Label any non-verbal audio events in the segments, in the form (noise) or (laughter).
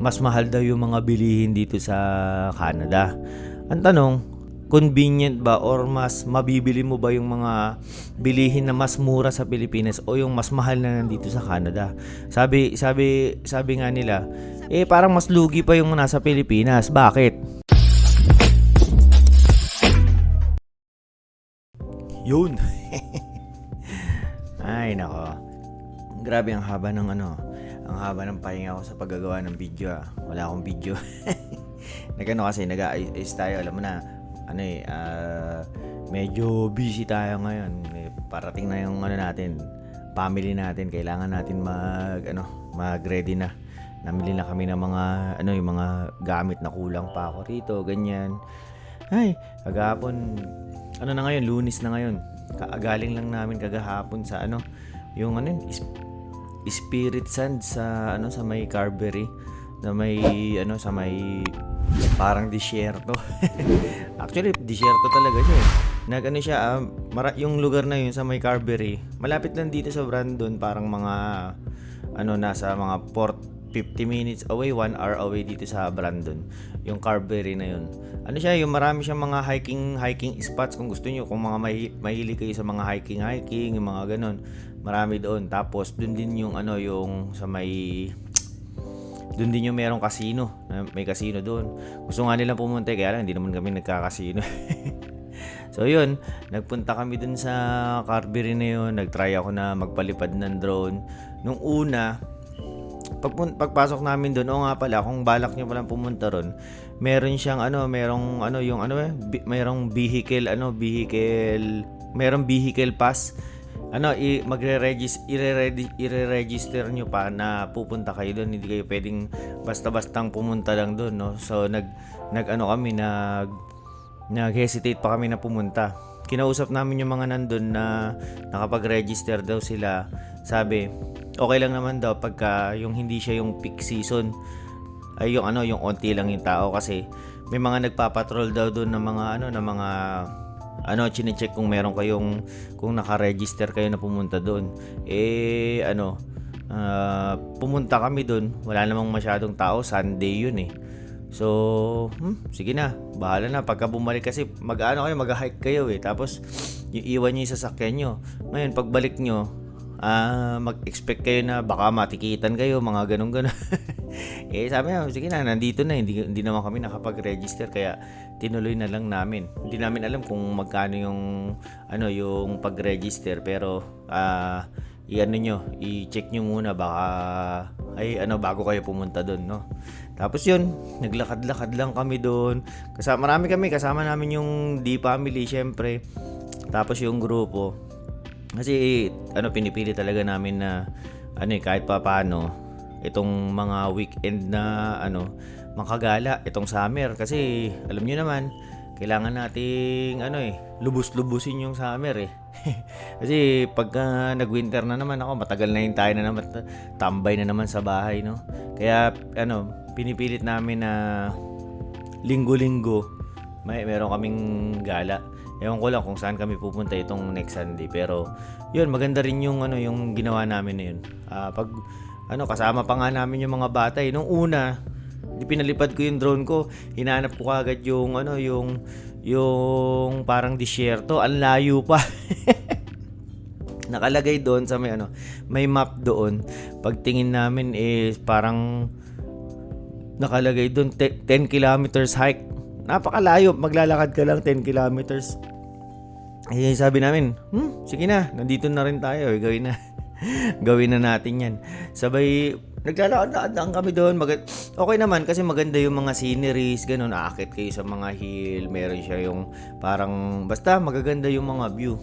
mas mahal daw yung mga bilihin dito sa Canada. Ang tanong, convenient ba or mas mabibili mo ba yung mga bilihin na mas mura sa Pilipinas o yung mas mahal na nandito sa Canada? Sabi sabi sabi nga nila, eh parang mas lugi pa yung nasa Pilipinas. Bakit? Yun. (laughs) Ay nako. Grabe ang haba ng ano, ang haba ng pahinga ko sa paggagawa ng video ah. Wala akong video. (laughs) Nagano kasi nag-ayos tayo, alam mo na, ano eh, ah, medyo busy tayo ngayon. Eh, parating na yung ano natin, family natin, kailangan natin mag ano, mag-ready na. Namili na kami ng mga ano, yung mga gamit na kulang pa ako rito, ganyan. Ay, kagahapon, ano na ngayon, lunis na ngayon. Kaagaling lang namin kagahapon sa ano, yung ano yun, Spirit Sand sa ano sa may Carberry na may ano sa may parang disyerto. (laughs) Actually, disyerto talaga siya. eh. Nag ano siya, ah, mara- yung lugar na yun sa may Carberry, malapit lang dito sa Brandon, parang mga ano nasa mga port 50 minutes away, 1 hour away dito sa Brandon. Yung Carberry na yun. Ano siya, yung marami siyang mga hiking hiking spots kung gusto niyo, kung mga mahi- mahilig kayo sa mga hiking hiking, yung mga ganun. Marami doon. Tapos doon din yung ano yung sa may doon din yung merong casino. May casino doon. Gusto nga nilang pumunta kaya lang hindi naman kami nagkakasino. (laughs) so yun, nagpunta kami dun sa Carberry na yun. Nagtry ako na magpalipad ng drone. Nung una, pag, pagpasok namin doon, o nga pala, kung balak nyo palang pumunta ron, meron siyang ano, merong ano, yung ano eh, bi- merong vehicle, ano, vehicle, merong vehicle pass. Ano, i magre-register i-register nyo pa na pupunta kayo doon. Hindi kayo pwedeng basta-bastang pumunta lang doon, no? So nag nag ano kami nag nag-hesitate pa kami na pumunta. Kinausap namin yung mga nandun na nakapag-register daw sila. Sabi, okay lang naman daw pagka yung hindi siya yung peak season. Ay yung ano, yung onti lang yung tao kasi may mga nagpapatrol daw doon ng mga ano, ng mga ano, chine-check kung meron kayong kung naka-register kayo na pumunta doon. Eh ano, ah, pumunta kami doon. Wala namang masyadong tao, Sunday yun eh. So, hmm, sige na, bahala na. Pagka bumalik kasi, mag-ano kayo, mag-hike kayo eh. Tapos, yung iwan nyo yung sasakyan nyo. Ngayon, pagbalik nyo, ah mag-expect kayo na baka matikitan kayo, mga ganun-ganun. (laughs) eh, sabi na, sige na, nandito na. Hindi, hindi naman kami nakapag-register, kaya tinuloy na lang namin. Hindi namin alam kung magkano yung, ano, yung pag-register. Pero, ah i-ano nyo, i-check nyo muna baka ay ano bago kayo pumunta doon, no. Tapos yun, naglakad-lakad lang kami doon. Kasama marami kami, kasama namin yung D family syempre. Tapos yung grupo. Kasi ano pinipili talaga namin na ano eh kahit pa paano itong mga weekend na ano makagala itong summer kasi alam niyo naman kailangan nating ano eh lubus-lubusin yung summer eh. (laughs) Kasi pagka nag-winter na naman ako matagal na yung tayo na naman tambay na naman sa bahay no? Kaya ano pinipilit namin na linggo-linggo may meron kaming gala. Ewan ko lang kung saan kami pupunta itong next Sunday pero yun maganda rin yung ano yung ginawa namin na yun. Ah, pag ano kasama pa nga namin yung mga bata eh. nung una di pinalipad ko yung drone ko. Hinanap ko kagad yung ano yung yung parang disyerto. Ang layo pa. (laughs) Nakalagay doon sa may ano may map doon. Pagtingin namin is parang nakalagay doon te- 10 kilometers hike. Napakalayo. Maglalakad ka lang 10 kilometers. Eh sabi namin hmm sige na. Nandito na rin tayo. Eh, gawin na. (laughs) Gawin na natin yan. Sabay naglalakad lang kami doon. Mag- okay naman kasi maganda yung mga sceneries ganun. Aakit kayo sa mga hill meron siya yung parang basta magaganda yung mga view.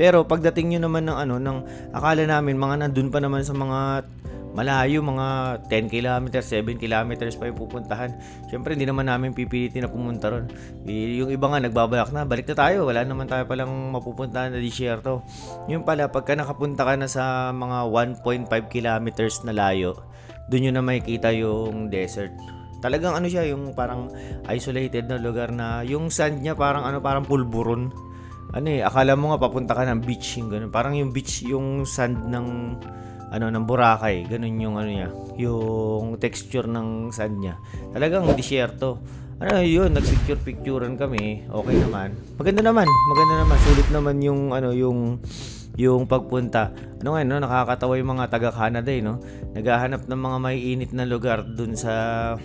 Pero pagdating nyo naman ng ano, ng akala namin mga nandun pa naman sa mga malayo, mga 10 kilometers, 7 kilometers pa yung pupuntahan. Siyempre, hindi naman namin pipilitin na pumunta ron. Yung iba nga nagbabalak na, balik na tayo. Wala naman tayo palang mapupuntahan na disyerto. Yung pala, pagka nakapunta ka na sa mga 1.5 kilometers na layo, doon nyo na makikita yung desert. Talagang ano siya, yung parang isolated na lugar na yung sand niya parang ano, parang pulburon ano eh, akala mo nga papunta ka ng beach yung ganun. Parang yung beach, yung sand ng ano ng Boracay, ganun yung ano niya, yung texture ng sand niya. Talagang disyerto. Ano yun, nagpicture-picturean kami. Okay naman. Maganda naman, maganda naman. Sulit naman yung ano yung yung pagpunta. Ano nga, no, nakakatawa yung mga taga Canada eh, no? Naghahanap ng mga maiinit na lugar dun sa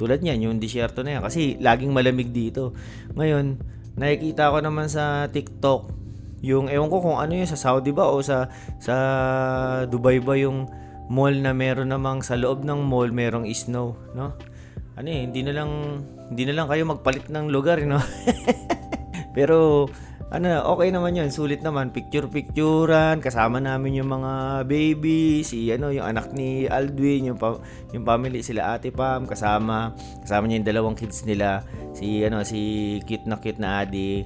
tulad niyan, yung disyerto na yan. Kasi laging malamig dito. Ngayon, nakikita ko naman sa TikTok, yung ewan ko kung ano yun, sa Saudi ba o sa, sa Dubai ba yung mall na meron namang sa loob ng mall merong snow, no? Ano eh, hindi na lang, hindi na lang kayo magpalit ng lugar, no? (laughs) Pero ano, okay naman yun. Sulit naman. Picture-picturean. Kasama namin yung mga baby. Si, ano, yung anak ni Aldwin. Yung, pa, yung family, sila ate Pam. Kasama. Kasama niya yung dalawang kids nila. Si, ano, si cute na cute na Adi.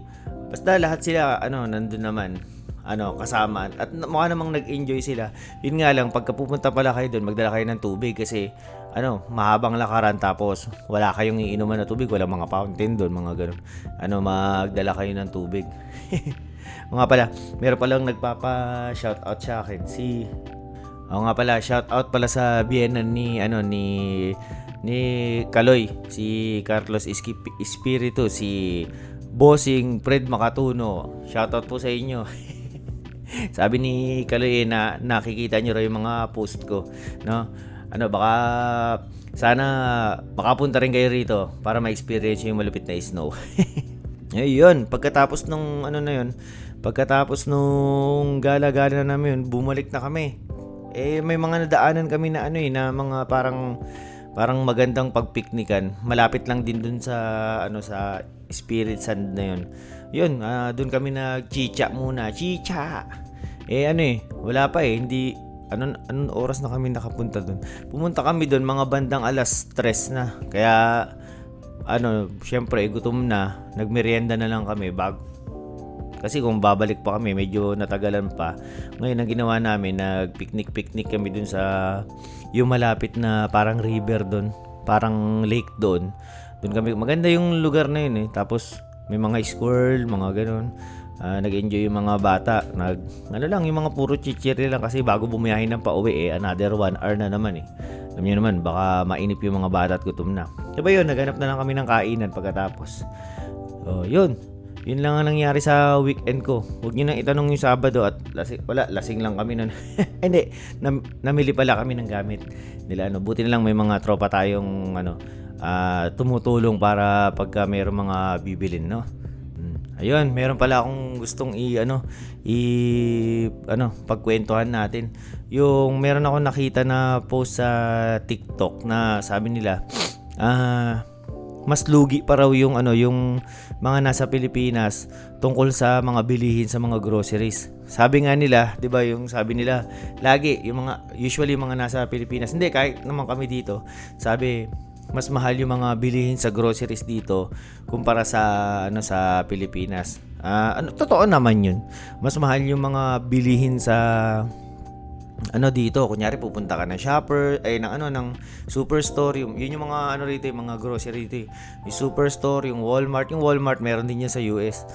Basta lahat sila, ano, nandun naman. Ano, kasama. At mukha namang nag-enjoy sila. Yun nga lang, pagka pupunta pala kayo doon, magdala kayo ng tubig. Kasi, ano, mahabang lakaran tapos wala kayong iinuman na tubig, walang mga fountain doon, mga ganun. Ano, magdala kayo ng tubig. (laughs) mga pala, meron palang nagpapa-shoutout sa akin si Oo nga pala, shoutout pala sa Vienna ni ano ni ni Kaloy, si Carlos Espiritu, si Bossing Fred Makatuno. Shoutout po sa inyo. (laughs) Sabi ni Kaloy eh, na nakikita niyo raw yung mga post ko, no? Ano baka sana makapunta rin kayo rito para ma-experience yung malupit na snow. (laughs) Ayun, pagkatapos nung ano na yun, pagkatapos nung gala-gala na namin yun, bumalik na kami. Eh may mga nadaanan kami na ano eh, na mga parang parang magandang pagpiknikan. Malapit lang din dun sa ano sa Spirit Sand na yun. Yun, ah, dun kami nag-chicha muna. Chicha! Eh ano eh, wala pa eh, hindi anong, anong oras na kami nakapunta dun. Pumunta kami dun mga bandang alas 3 na. Kaya ano, syempre gutom na, nagmerienda na lang kami bago kasi kung babalik pa kami, medyo natagalan pa. Ngayon, ang ginawa namin, nag-picnic-picnic kami dun sa yung malapit na parang river dun. Parang lake doon. Doon kami, maganda yung lugar na yun eh. Tapos, may mga squirrel, mga ganun. Ah, nag-enjoy yung mga bata. Nag, ano lang, yung mga puro chichiri lang kasi bago bumiyahin ng pauwi eh, another one hour na naman eh. Alam niyo naman, baka mainip yung mga bata at gutom na. Diba yun, naghanap na lang kami ng kainan pagkatapos. Oh, yun. Yun lang ang nangyari sa weekend ko. Huwag niyo nang itanong yung Sabado at lasing, wala, lasing lang kami nun. (laughs) Hindi, nam, namili pala kami ng gamit nila. Ano, buti na lang may mga tropa tayong ano, ah, tumutulong para pagka mayroong mga bibilin, no? Mm. Ayun, meron pala akong gustong i ano, i ano, pagkwentuhan natin. Yung meron ako nakita na post sa TikTok na sabi nila, ah mas lugi pa raw yung ano yung mga nasa Pilipinas tungkol sa mga bilihin sa mga groceries. Sabi nga nila, 'di ba, yung sabi nila, lagi yung mga usually yung mga nasa Pilipinas, hindi kahit naman kami dito. Sabi mas mahal yung mga bilihin sa groceries dito kumpara sa ano sa Pilipinas. Ah, ano totoo naman 'yun. Mas mahal yung mga bilihin sa ano dito, kunyari pupunta ka ng shopper, ay ng ano ng superstore, yung yun yung mga ano rito, yung mga grocery rito. eh. Yung superstore, yung Walmart, yung Walmart meron din yan sa US.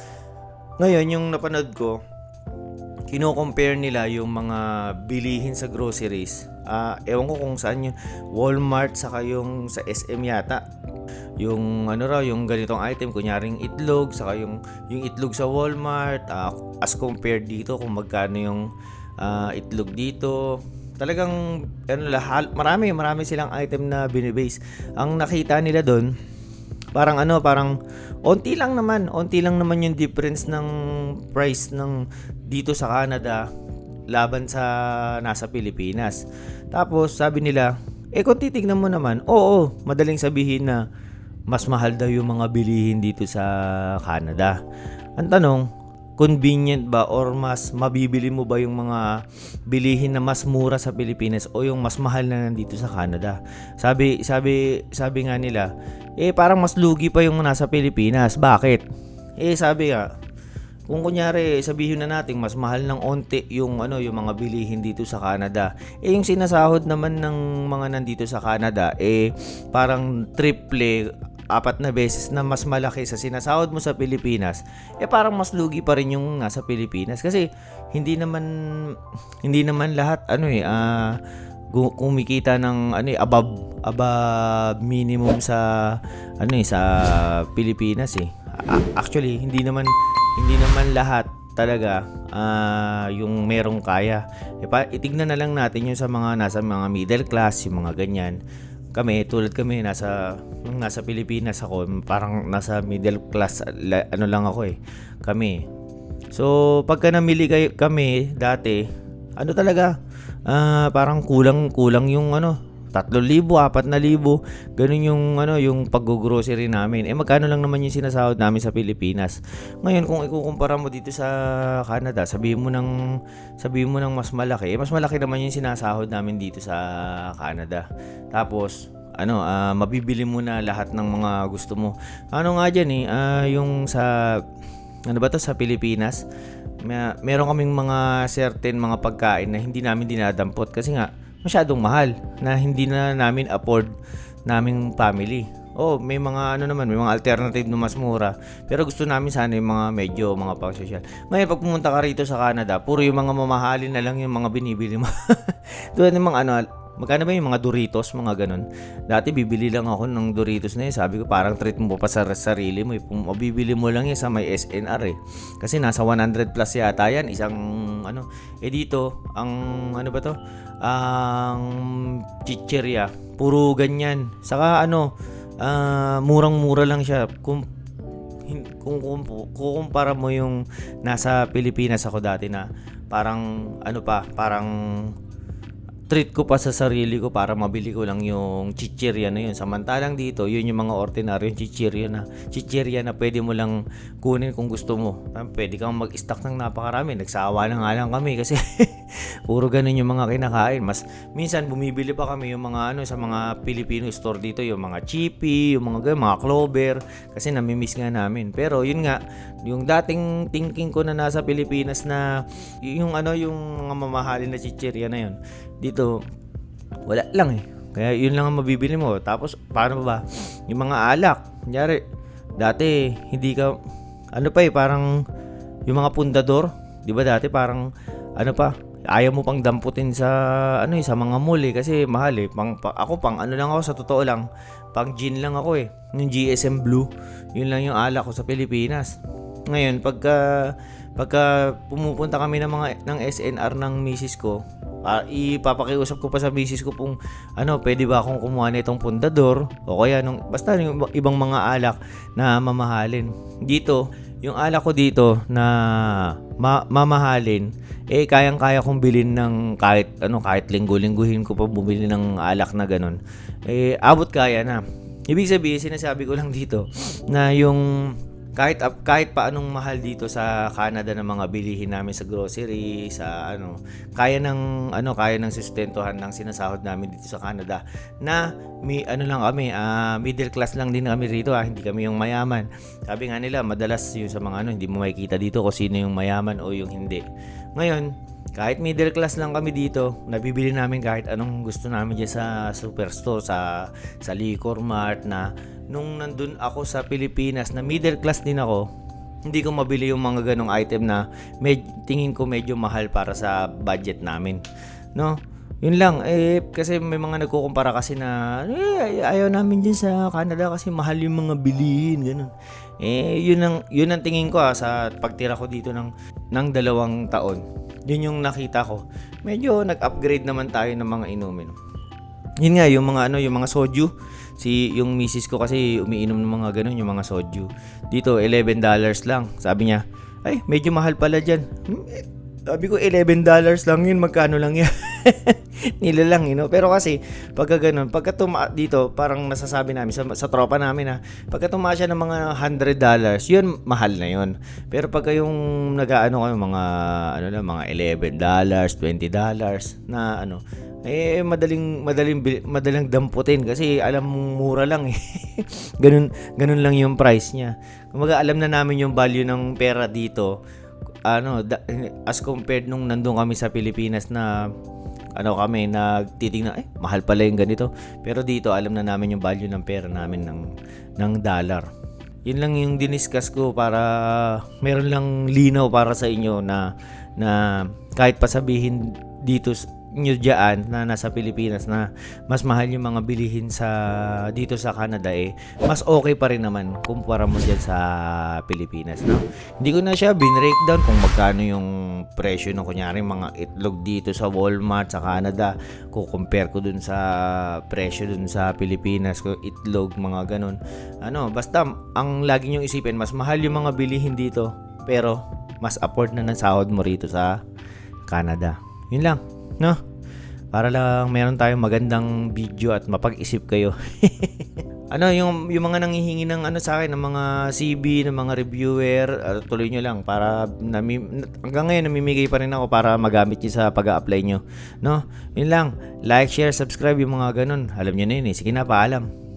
Ngayon, yung napanood ko, kino-compare nila yung mga bilihin sa groceries. Ah, ewan ko kung saan yun. Walmart saka yung sa SM yata. Yung ano raw, yung ganitong item, kunyaring itlog, saka yung yung itlog sa Walmart, ah, as compared dito kung magkano yung ah, itlog dito. Talagang ano lahal, marami marami silang item na binibase. Ang nakita nila doon, parang ano, parang onti lang naman, onti lang naman yung difference ng price ng dito sa Canada laban sa nasa Pilipinas. Tapos sabi nila, eh kung titignan mo naman, oo, madaling sabihin na mas mahal daw yung mga bilihin dito sa Canada. Ang tanong, convenient ba or mas mabibili mo ba yung mga bilihin na mas mura sa Pilipinas o yung mas mahal na nandito sa Canada? Sabi sabi sabi nga nila, eh parang mas lugi pa yung nasa Pilipinas. Bakit? Eh sabi nga, kung kunyari sabihin na natin mas mahal ng onti yung ano yung mga bilihin dito sa Canada eh yung sinasahod naman ng mga nandito sa Canada eh parang triple apat na beses na mas malaki sa sinasahod mo sa Pilipinas, eh parang mas lugi pa rin yung nasa Pilipinas kasi hindi naman hindi naman lahat ano eh gu- kumikita ng ano eh above above minimum sa ano eh sa Pilipinas eh. Actually hindi naman hindi naman lahat talaga ah, yung merong kaya. E pa, itignan na lang natin yung sa mga nasa mga middle class, yung mga ganyan. Kami, tulad kami, nasa, nung nasa Pilipinas ako, parang nasa middle class, la- ano lang ako eh, kami. So, pagka namili kami dati, ano talaga, ah, parang kulang-kulang yung ano, 3,000, 4,000, ganun yung ano, yung pag-grocery namin. Eh magkano lang naman yung sinasahod namin sa Pilipinas. Ngayon kung ikukumpara mo dito sa Canada, sabihin mo ng sabihin mo ng mas malaki, eh mas malaki naman yung sinasahod namin dito sa Canada. Tapos ano, ah, mabibili mo na lahat ng mga gusto mo. Ano nga diyan eh, ah, yung sa ano ba to sa Pilipinas, may, meron kaming mga certain mga pagkain na hindi namin dinadampot kasi nga masyadong mahal na hindi na namin afford naming family. Oh, may mga ano naman, may mga alternative na mas mura. Pero gusto namin sana yung mga medyo mga pang social. Ngayon pag pumunta ka rito sa Canada, puro yung mga mamahalin na lang yung mga binibili mo. (laughs) Tulad ng mga ano, magkano ba yung mga Doritos, mga ganun. Dati bibili lang ako ng Doritos na yun. Sabi ko parang treat mo pa sa sarili mo. Eh. Kung mabibili mo lang yan sa may SNR eh. Kasi nasa 100 plus yata yan. Isang ano. Eh dito, ang ano ba to? Ang chicheria. Puro ganyan. Saka ano, ah, murang-mura lang siya. Kung kung, kung kukumpara mo yung nasa Pilipinas ako dati na parang ano pa, parang treat ko pa sa sarili ko para mabili ko lang yung chichirya na yun. Samantalang dito, yun yung mga ordinaryong chichirya na chichirya na pwede mo lang kunin kung gusto mo. Ah, Pwede kang mag-stock ng napakarami. Nagsawa na nga lang kami kasi (laughs) (laughs) puro ganun yung mga kinakain. Mas minsan bumibili pa kami yung mga ano sa mga Filipino store dito, yung mga chippy, yung mga ganun, mga clover kasi namimiss nga namin. Pero yun nga, yung dating thinking ko na nasa Pilipinas na yung ano yung mga mamahalin na chichirya na yun dito wala lang eh. Kaya yun lang ang mabibili mo. Tapos paano ba? Yung mga alak. Kunyari dati hindi ka ano pa eh parang yung mga pundador. Di ba dati parang ano pa ayaw mo pang damputin sa ano eh sa mga mall eh. Kasi mahal eh pang, pa- ako pang ano lang ako sa totoo lang pang gin lang ako eh. Yung GSM Blue yun lang yung alak ko sa Pilipinas. Ngayon pagka pagka pumupunta kami ng mga ng SNR ng misis ko Ah, ipapakiusap ko pa sa misis ko kung ano, pwede ba akong kumuha nitong pundador o kaya nung basta yung iba- ibang mga alak na mamahalin. Dito, yung alak ko dito na ma- mamahalin, eh kayang-kaya kong bilhin ng kahit ano, kahit linggo-lingguhin ko pa bumili ng alak na ganun. Eh abot kaya na. Ibig sabihin, sinasabi ko lang dito na yung kahit ap- kahit pa anong mahal dito sa Canada ng mga bilihin namin sa grocery, sa ano, kaya ng ano, kaya ng sustentuhan ng sinasahod namin dito sa Canada na may ano lang kami, ah, middle class lang din kami rito, ah, hindi kami yung mayaman. Sabi nga nila, madalas yung sa mga ano, hindi mo makikita dito kung sino yung mayaman o yung hindi. Ngayon, kahit middle class lang kami dito, nabibili namin kahit anong gusto namin dyan sa superstore, sa, sa liquor mart na nung nandun ako sa Pilipinas na middle class din ako, hindi ko mabili yung mga ganong item na med, tingin ko medyo mahal para sa budget namin. No? Yun lang, eh, kasi may mga nagkukumpara kasi na, eh, ay- ayaw namin dyan sa Canada kasi mahal yung mga bilihin, ganun. Eh, yun ang, yun ang tingin ko ah, sa pagtira ko dito ng, ng dalawang taon. Yun yung nakita ko. Medyo nag-upgrade naman tayo ng mga inumin. Yun nga, yung mga ano, yung mga soju. Si yung misis ko kasi umiinom ng mga ganun, yung mga soju. Dito, $11 lang. Sabi niya, ay, medyo mahal pala dyan. Hmm, eh, Sabi ko, $11 lang yun, magkano lang yan? (laughs) Nila lang, you know? Pero kasi, pagka ganun, pagka tuma dito, parang nasasabi namin sa, sa tropa namin na, pagka tumaas siya ng mga $100, yun, mahal na yun. Pero pagka yung nag-ano kayo, mga, ano lang, mga $11, $20 na ano, eh madaling madaling madaling damputin kasi alam mong mura lang eh. (laughs) ganun ganun lang yung price niya. Kumaga alam na namin yung value ng pera dito. Ano, as compared nung nandun kami sa Pilipinas na ano kami, nagtitingnan, eh, mahal pala yung ganito. Pero dito, alam na namin yung value ng pera namin ng, ng dollar. Yun lang yung diniscuss ko para meron lang linaw para sa inyo na na kahit pasabihin dito nyo dyan na nasa Pilipinas na mas mahal yung mga bilihin sa dito sa Canada eh mas okay pa rin naman kumpara mo dyan sa Pilipinas no? Hindi ko na siya binreakdown kung magkano yung presyo ng kunyari mga itlog dito sa Walmart sa Canada. Ko compare ko dun sa presyo dun sa Pilipinas ko itlog mga ganun. Ano basta ang lagi nyo isipin mas mahal yung mga bilihin dito pero mas afford na ng sahod mo rito sa Canada. Yun lang no? Para lang meron tayong magandang video at mapag-isip kayo. (laughs) Ano yung yung mga nanghihingi ng ano sa akin ng mga CB ng mga reviewer uh, tuloy nyo lang para nami, hanggang ngayon namimigay pa rin ako para magamit niyo sa pag-apply nyo no? Yun lang. Like share subscribe yung mga ganun. Alam niyo na yun eh. Sige na paalam